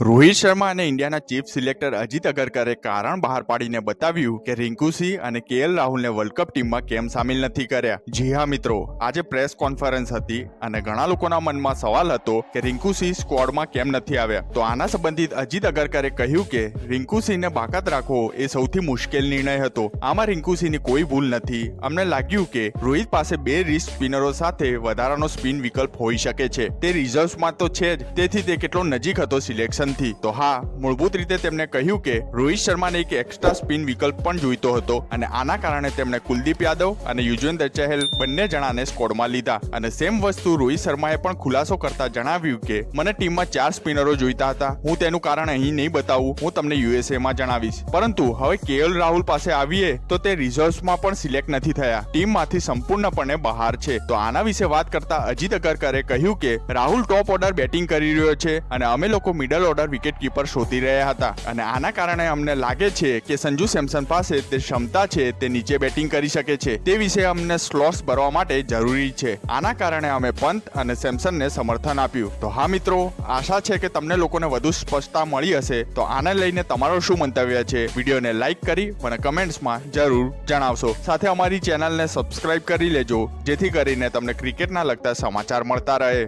રોહિત શર્મા અને ઇન્ડિયાના chief selector Ajit અગરકરે કારણ બહાર પાડીને બતાવ્યું કે રિંકુસિંહ અને કેએલ રાહુલને વર્લ્ડ કપ ટીમમાં કેમ સામેલ નથી કર્યા. જી હા, મિત્રો, આજે પ્રેસ કોન્ફરન્સ હતી અને ઘણા લોકોના મનમાં સવાલ હતો કે રિંકુસિંહ સિંહ સ્ક્વોડમાં કેમ નથી આવ્યા. તો આના સંબંધિત અજીત અગરકરે કહ્યું કે રિંકુસિંહને બાકાત રાખવો એ સૌથી મુશ્કેલ નિર્ણય હતો. આમાં રિંકુસિંહની કોઈ ભૂલ નથી. અમને લાગ્યું કે રોહિત પાસે બે રિસ્ક સ્પિનરો સાથે વધારાનો સ્પિન વિકલ્પ હોઈ શકે છે. તે રિઝર્વ્સમાં તો છે જ. તેથી તે કેટલો નજીક હતો સિલેક્શનથી તો હા, મૂળભૂત રીતે તેમણે કહ્યું કે રોહિત શર્માને એક એક્સ્ટ્રા સ્પિન વિકલ્પ પણ જોઈતો હતો અને આના કારણે તેમણે કુલદીપ યાદવ અને યુજવેન્દ્ર ચહેલ બંને જણાને સ્કોડમાં લીધા. અને સેમ વસ્તુ રોહિત શર્માએ પણ ખુલાસો કરતા જણાવ્યું કે, મને ટીમમાં ચાર સ્પિનરો જોઈતા હતા. હું તેનું કારણ અહીં નહીં બતાવું. હું તમને યુએસએમાં જણાવીશ. પરંતુ હવે કેએલ રાહુલ પાસે આવીએ, તો તે રિઝર્વ્સમાં પણ સિલેક્ટ નથી થયા. ટીમમાંથી સંપૂર્ણપણે બહાર છે. તો આના વિશે વાત કરતા અજીત અગરકરે કહ્યું કે, રાહુલ ટોપ ઓર્ડર બેટિંગ કરી રહ્યો છે અને અમે લોકો મિડલ ઓર્ડર વિકેટ કીપર શોધી રહ્યા હતા. અને આના કારણે અમને લાગે છે કે સંજુ સેમસન પાસે તે ક્ષમતા છે, તે નીચે બેટિંગ કરી શકે છે. તે વિશે અમને સ્લોટ્સ ભરવા માટે જરૂરી છે. આના કારણે અમે પંત અને સેમસનને સમર્થન આપ્યું. તો હા મિત્રો, આશા છે કે તમને લોકોને વધુ સ્પષ્ટતા મળી હશે. તો આને લઈને તમારો શું મંતવ્ય છે? વિડીયોને લાઈક કરી મને કમેન્ટ્સમાં જરૂર જણાવશો. સાથે અમારી ચેનલને સબસ્ક્રાઇબ કરી લેજો, જેથી કરીને તમને ક્રિકેટના લગતા સમાચાર મળતા રહે.